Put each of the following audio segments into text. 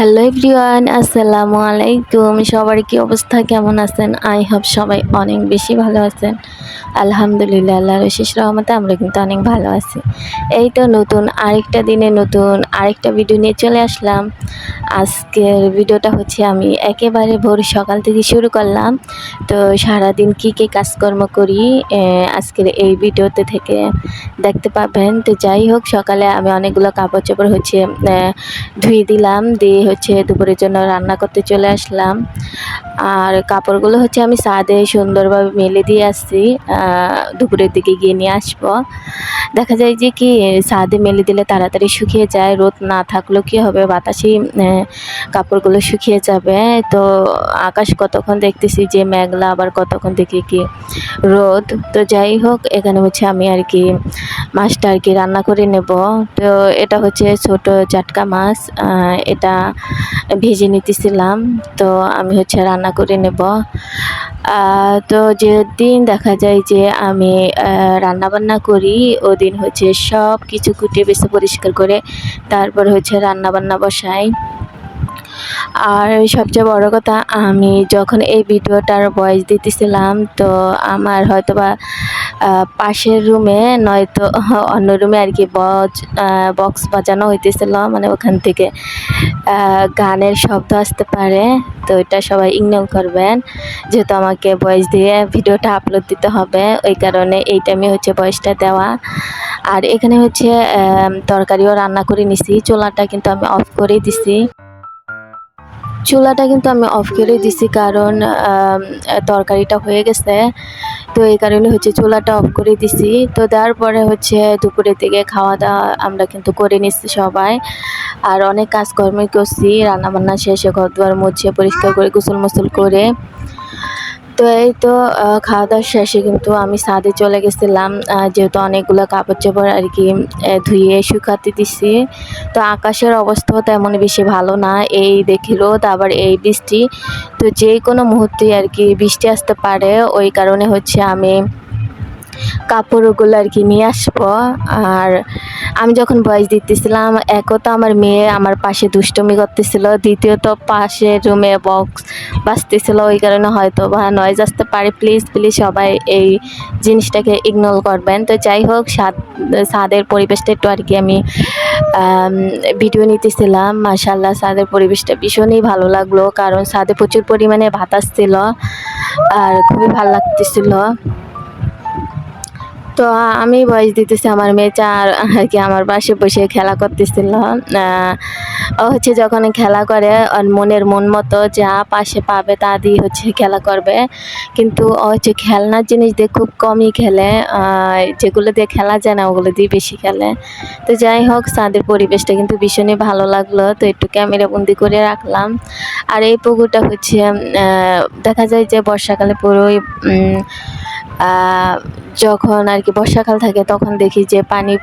Hello everyone, আসসালামু আলাইকুম। সবার কি অবস্থা? কেমন আছেন? আই হব সবাই অনেক বেশি ভালো আছেন। আলহামদুলিল্লাহ, আল্লাহর শেষ রহমতে আমরা কিন্তু অনেক ভালো আছি। এই তো নতুন আরেকটা দিনে নতুন আরেকটা ভিডিও নিয়ে চলে আসলাম। আজকের ভিডিওটা হচ্ছে আমি একেবারে ভোর সকাল থেকে শুরু করলাম। তো সারাদিন কি কি কাজকর্ম করি আজকের এই ভিডিওতে থেকে দেখতে পাবেন। তো যাই হোক, সকালে আমি অনেকগুলো কাপড় চোপড় হচ্ছে ধুয়ে দিলাম, দিয়ে হচ্ছে দুপুরের জন্য রান্না করতে চলে আসলাম। আর কাপড়গুলো হচ্ছে আমি ছাদে সুন্দরভাবে মেলে দিয়ে আসছি দুপুরের দিকে গিয়ে নিয়ে আসব। দেখা যায় যে কি ছাদে মেলে দিলে তাড়াতাড়ি শুকিয়ে যায়, রোদ না থাকলেও কি হবে বাতাসেই কাপড়গুলো শুকিয়ে যাবে। তো আকাশ কতক্ষণ দেখতেছি যে মেঘলা, আবার কতক্ষণ দেখি কি রোদ। তো যাই হোক, এখানে হচ্ছে আমি আর কি মাছটা আর কি রান্না করে নেব। তো এটা হচ্ছে ছোট চাটকা মাছ এটা ভেজে নিতেছিলাম। তো আমি হচ্ছে রান্না করে নেব। তো যেদিন দেখা যায় যে আমি রান্নাবান্না করি, ওদিন হচ্ছে সব কিছু কুটে বেছে পরিষ্কার করে, তারপর হচ্ছে রান্নাবান্না বসাই। আর সবচেয়ে বড় কথা, আমি যখন এই ভিডিওটার ভয়েস দিতেছিলাম, তো আমার হয়তো বা পাশের রুমে নয়তো, অন্য রুমে আর কি বক্স বাজানো হইতেছিল মানে ওখান থেকে গানের শব্দ আসতে পারে, তো এটা সবাই ইগনোর করবেন। যেহেতু আমাকে ভয়েস দিয়ে ভিডিওটা আপলোড দিতে হবে, ওই কারণে এই টাইমে হচ্ছে ভয়েসটা দেওয়া। আর এখানে হচ্ছে তরকারিও রান্না করে নিছি, চোলাটা কিন্তু আমি অফ করেই দিছি। চুলাটা কিন্তু আমি অফ করে দিছি কারণ তরকারিটা হয়ে গেছে। তো এই কারণে হচ্ছে চুলাটা অফ করে দিছি। তো দেওয়ার পরে হচ্ছে দুপুরের দিকে খাওয়া দাওয়া আমরা কিন্তু করে নিচ্ছি সবাই। আর অনেক কাজকর্মই করছি, রান্নাবান্না শেষে ঘর দুয়ার মুছে পরিষ্কার করে গোসল মুসল করে। তো এই তো খাওয়া দাওয়া শেষে কিন্তু আমি সাদে চলে গেছিলাম। যেহেতু অনেকগুলো কাপড় চোপড় আর কি ধুয়ে শুকাতে দিছি। তো আকাশের অবস্থাও তেমন বেশি ভালো না। এই দেখি তারপর এই বৃষ্টি। তো যে কোনো মুহূর্তে আর কি বৃষ্টি আসতে পারে। ওই কারণে হচ্ছে আমি কাপড়গুলো আর কি নিয়ে আসব। আর আমি যখন বয়স দিতেছিলাম, একও তো আমার মেয়ে আমার পাশে দুষ্টমি করতেছিল। দ্বিতীয়ত পাশের রুমে বক্স বাজতেছিল, ওই কারণে হয়তো বা নয়েজ আসতে পারে। প্লিজ প্লিজ সবাই এই জিনিসটাকে ইগনোর করবেন। তো যাই হোক, সাদ, সাদের পরিবেশটা একটু আর কি আমি ভিডিও নিতেছিলাম। মাশাল্লাহ সাদের পরিবেশটা ভীষণই ভালো লাগল। কারণ সাদে প্রচুর পরিমাণে বাতাস ছিল, আর খুবই ভালো লাগতেছিল। তো আমি বয়স দিতেছি আমার মেয়ে চার, আর কি আমার পাশে বসে খেলা করতেছিল। ও হচ্ছে যখন খেলা করে, ওর মনের মন মতো যা পাশে পাবে তা দিয়ে হচ্ছে খেলা করবে। কিন্তু ও হচ্ছে খেলনার জিনিস দিয়ে খুব কমই খেলে। যেগুলো দিয়ে খেলা যায় না, ওগুলো দিয়ে বেশি খেলে। তো যাই হোক চাঁদের পরিবেশটা কিন্তু ভীষণই ভালো লাগল। তো একটু ক্যামেরা বন্দি করে রাখলাম। আর এই পুকুরটা হচ্ছে দেখা যায় যে বর্ষাকালে পুরোই যখন আর কি বর্ষাকাল থাকে তখন দেখি যে পানি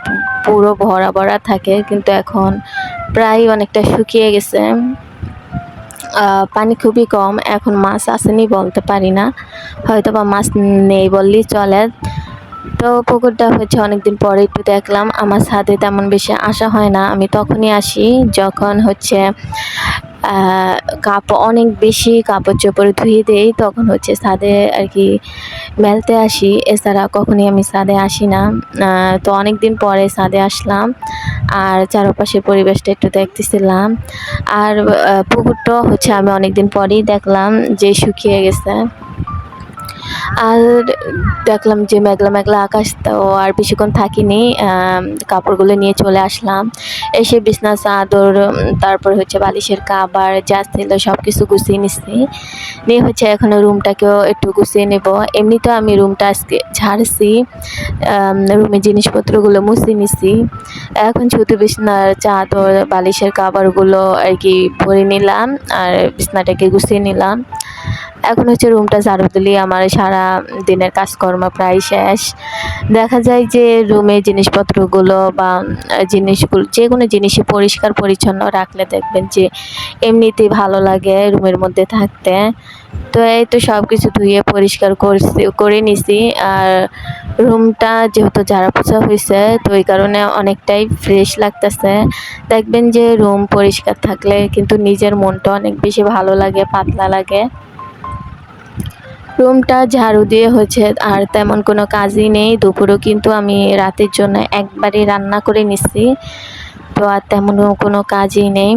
পুরো ভরা ভরা থাকে, কিন্তু এখন প্রায় অনেকটা শুকিয়ে গেছে। পানি খুবই কম, এখন মাছ আসেনি বলতে পারি না। হয়তো বা মাছ নেই বললেই চলে। তো পুকুরটা হচ্ছে অনেকদিন পরে একটু দেখলাম। আমার ছাদে তেমন বেশি আসা হয় না। আমি তখনই আসি, যখন হচ্ছে কাপড় অনেক বেশি কাপড় চোপড় ধুয়ে দেই, তখন হচ্ছে ছাদে আর কি মেলতে আসি। এছাড়া কখনই আমি ছাদে আসি না। তো অনেক দিন পরে ছাদে আসলাম আর চারপাশের পরিবেশটা একটু দেখতেছিলাম। আর পুকুরটা হচ্ছে আমি অনেক দিন পরেই দেখলাম যে শুকিয়ে গেছে। আর দেখলাম যে মেঘলা মেঘলা আকাশ, তো আর বেশিক্ষণ থাকিনি কাপড়গুলো নিয়ে চলে আসলাম। এসে বিছনা, চাদর তারপর হচ্ছে বালিশের কাবার, যা ছিল সব কিছু গুছিয়ে নিচ্ছি নিয়ে হচ্ছে এখন রুমটাকেও একটু গুছিয়ে নেব। এমনিতেও আমি রুমটা আজকে ঝাড়ছি রুমের জিনিসপত্রগুলো মুছে নিছি। এখন শুধু বিছনার চাদর, বালিশের কাবারগুলো আর কি ভরে নিলাম, আর বিছনাটাকে গুছিয়ে নিলাম। এখন হচ্ছে রুমটা ঝাড়ু দিলেই আমার সারা দিনের কাজকর্ম প্রায় শেষ। দেখা যায় যে রুমে জিনিসপত্রগুলো বা জিনিসগুলো, যে কোনো জিনিসই পরিষ্কার পরিচ্ছন্ন রাখলে দেখবেন যে এমনিতেই ভালো লাগে রুমের মধ্যে থাকতে। তো এই তো সব কিছু ধুয়ে পরিষ্কার করছি, করে নিছি। আর রুমটা যেহেতু ঝাড়া পোছা হয়েছে তো এই কারণে অনেকটাই ফ্রেশ লাগতেছে। দেখবেন যে রুম পরিষ্কার থাকলে কিন্তু নিজের মনটা অনেক বেশি ভালো লাগে, পাতলা লাগে। রুমটা ঝাড়ু দিয়ে হচ্ছে আর তেমন কোনো কাজই নেই। দুপুরও কিন্তু আমি রাতের জন্য একবারই রান্না করে নিছি, তো আর তেমন কোনো কাজই নেই।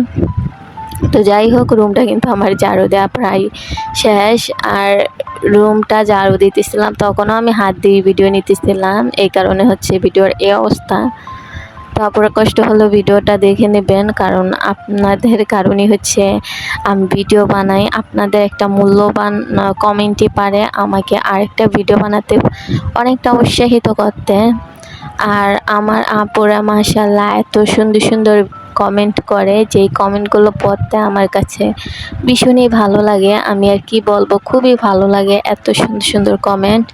তো যাই হোক রুমটা কিন্তু আমার ঝাড়ু দেওয়া প্রায় শেষ, আর রুমটা ঝাড়ু দিতেছিলাম, তখনও আমি হাত দিয়ে ভিডিও নিতেছিলাম। এই কারণে হচ্ছে ভিডিওর এই অবস্থা। তারপরে কষ্ট হলো ভিডিওটা দেখে নেবেন, কারণ আপনাদের কারণই হচ্ছে আমি ভিডিও বানাই। আপনাদের একটা মূল্যবান কমেন্টই পারে, আমাকে আরেকটা ভিডিও বানাতে অনেকটা উৎসাহিত করতে। আর আমার আপুরা মাসাল্লাহ এত সুন্দর সুন্দর কমেন্ট করে, যেই কমেন্টগুলো পড়তে আমার কাছে ভীষণই ভালো লাগে। আমি আর কি বলব, খুবই ভালো লাগে এত সুন্দর সুন্দর কমেন্ট।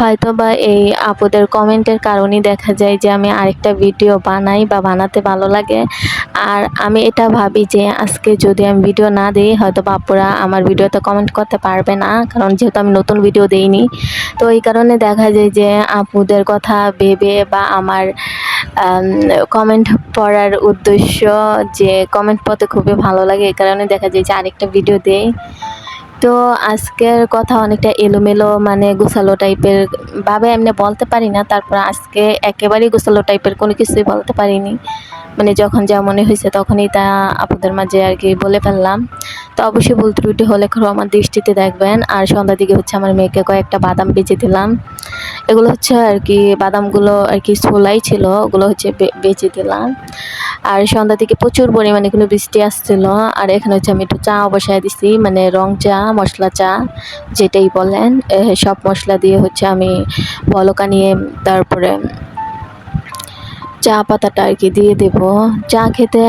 হয়তো বা এই আপুদের কমেন্টের কারণেই দেখা যায় যে আমি আরেকটা ভিডিও বানাই বা বানাতে ভালো লাগে। আর আমি এটা ভাবি যে আজকে যদি আমি ভিডিও না দিই, হয়তো আপুরা আমার ভিডিওতে কমেন্ট করতে পারবে না, কারণ যেহেতু আমি নতুন ভিডিও দিইনি। তো এই কারণে দেখা যায় যে আপুদের কথা ভেবে বা আমার কমেন্ট পড়ার উদ্দেশ্য যে কমেন্ট পড়তে খুবই ভালো লাগে, এই কারণে দেখা যায় যে আরেকটা ভিডিও দেই। তো আজকের কথা অনেকটা এলোমেলো মানে গোছালো টাইপের ভাবে এমনি বলতে পারি না। তারপর আজকে একেবারেই গোছালো টাইপের কোনো কিছুই বলতে পারিনি। মানে যখন যা মনে হয়েছে তখনই তা আপনাদের মাঝে আর কি বলে ফেললাম। তো অবশ্যই ভুল ত্রুটি হলে খুব আমার দৃষ্টিতে দেখবেন। আর সন্ধ্যার দিকে হচ্ছে আমার মেয়েকে কয়েকটা বাদাম বেঁচে দিলাম। এগুলো হচ্ছে আর কি বাদামগুলো আর কি ছোলাই ছিল, ওগুলো হচ্ছে বেঁচে দিলাম। আর সন্ধ্যা থেকে প্রচুর পরিমাণে কোনো বৃষ্টি আসছিল। আর এখানে হচ্ছে আমি একটু চা বসায় দিছি মানে রং চা, মশলা চা, যেটাই বলেন। সব মশলা দিয়ে হচ্ছে আমি বলকা নিয়ে তারপরে চা পাতাটা আর কি দিয়ে দেব। চা খেতে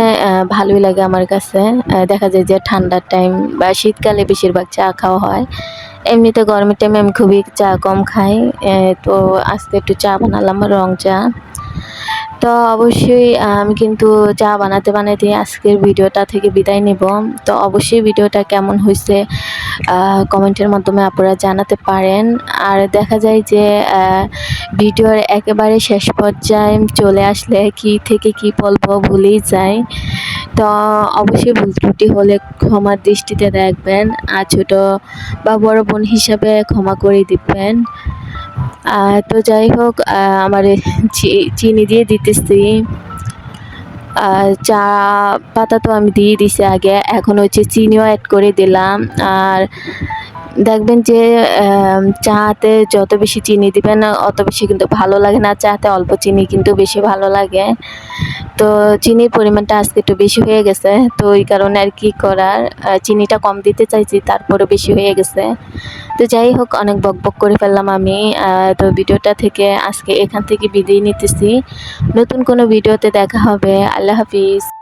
ভালোই লাগে আমার কাছে। দেখা যায় যে ঠান্ডার টাইম বা শীতকালে বেশিরভাগ চা খাওয়া হয়। এমনিতে গরমের টাইমে আমি খুবই চা কম খাই। তো আজকে একটু চা বানালাম, রং চা। তো অবশ্যই, আমি, কিন্তু চা বানাতে বানাতে আজকের ভিডিওটা থেকে বিদায় নেব। তো অবশ্যই ভিডিওটা কেমন হয়েছে কমেন্টের মাধ্যমে আপনারা জানাতে পারেন। আর দেখা যায় যে ভিডিওর একেবারে শেষ পর্যায়ে চলে আসলে কি থেকে কি বলব ভুলেই যায় তো অবশ্যই ভুল ত্রুটি হলে ক্ষমার দৃষ্টিতে দেখবেন, আর ছোটো বা বড় বোন হিসাবে ক্ষমা করে দিবেন। তো যাই হোক আমার চিনি দিয়ে দিতেছি। চা পাতা তো আমি দিয়ে দিছি আগে, এখন হচ্ছে চিনিও অ্যাড করে দিলাম। আর দেখবেন যে চাতে যত বেশি চিনি দিবেন, অত বেশি কিন্তু ভালো লাগে না। চাতে অল্প চিনি কিন্তু বেশি ভালো লাগে। তো চিনির পরিমাণটা আজকে একটু বেশি হয়ে গেছে। তো ওই কারণে আর কি করার? চিনিটা কম দিতে চাইছি, তারপরে বেশি হয়ে গেছে। তো যাই হোক, অনেক বক বক করে ফেললাম আমি। তো ভিডিওটা থেকে আজকে এখান থেকে বিদায় নিতেছি। নতুন কোনো ভিডিওতে দেখা হবে। আল্লাহ হাফিজ।